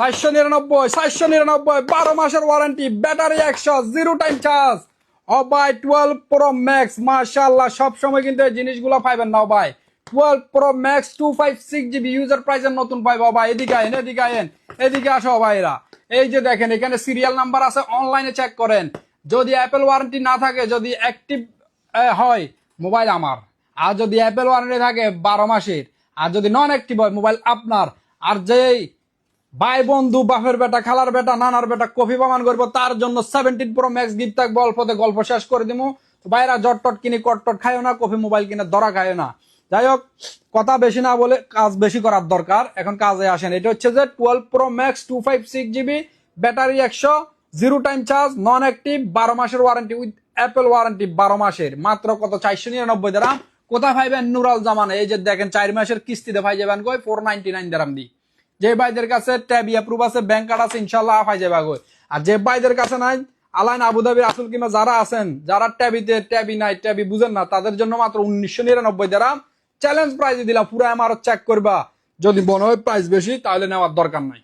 চারশো নিরানব্বই চারশো নিরানব্বই, বারো মাসের ওয়ারেন্টি ব্যাটারি একশো জিরো টাইম চার্জ অবাই টুয়েলভ প্রো ম্যাক্স মাশাল্লাহ সবসময় কিন্তু এই জিনিসগুলো পাইবেন না ভাই twelve pro max two five six GB user প্রাইসের নতুন পাইবো। ভাই এদিকে আইন এদিকে আইন এদিকে আসো ভাইরা এই যে দেখেন, এখানে সিরিয়াল নাম্বার আছে অনলাইনে চেক করেন। যদি অ্যাপেল ওয়ারেন্টি না থাকে, যদি অ্যাক্টিভ হয় মোবাইল আমার। আর যদি অ্যাপেল ওয়ারেন্টি থাকে, বারো মাসের। আর যদি নন অ্যাক্টিভ হয় মোবাইল আপনার। আর যেই ভাই বন্ধু, বাপের বেটা, খালার বেটা, নানার বেটা, কফি প্রমাণ করব। তার জন্য সেভেন্টিন প্রো ম্যাক্স গিফট থাকবে, অল্পতে গল্প শেষ করে দিবো বাইরা জট টট কিনে কট টট খায়ও না, কফি মোবাইল কিনে ধরা খায়ও না। যাই হোক, কথা বেশি না বলে কাজ বেশি করার দরকার। এখন কাজে আসেন। এটা হচ্ছে যে twelve pro max two five six GB battery একশো zero time charge non active বারো মাসের ওয়ারেন্টি উইথ অ্যাপেল ওয়ারেন্টি বারো মাসের। মাত্র কত? চারশো নিরানব্বই দাম কোথায় পাইবেন নুরাল জামান? এই যে দেখেন, চার মাসের কিস্তিতে পাই যাবেন কই? ফোর নাইনটি নাইন দাম দি। যে ভাইদের কাছে ট্যাব অ্যাপ্রুভ আছে ব্যাংক কার্ড আছে ইনশাল্লাহ পাই যাবে আর যে ভাইদের কাছে নাই আলাইন আবুধাবি আসল কিংবা যারা আছেন, যারা ট্যাবিতে, ট্যাবি নাই, ট্যাবি বুঝেন না, তাদের জন্য মাত্র উনিশশো নিরানব্বই দাম চ্যালেঞ্জ প্রাইজ দিলাম। পুরো আমার চেক করবা। যদি মনে হয় প্রাইস বেশি, তাহলে নেওয়ার দরকার নাই।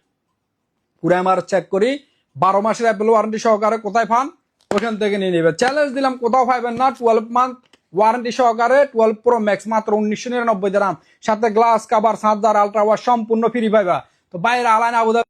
পুরো আমার চেক করি। বারো মাসের অ্যাপেল ওয়ারেন্টি সহকারে কোথায় পান, ওখান থেকে নিয়ে নেবে। চ্যালেঞ্জ দিলাম, কোথাও পাইবেন না টুয়েলভ মান্থ ওয়ারেন্টি সহকারে টুয়েলভ প্রো ম্যাক্স মাত্র উনিশশো নিরানব্বই দাম সাথে গ্লাস কাভার চার্জার আলট্রাওয়ার সম্পূর্ণ ফ্রি পাইবা তো বাইরে আলাইন আবুধাবি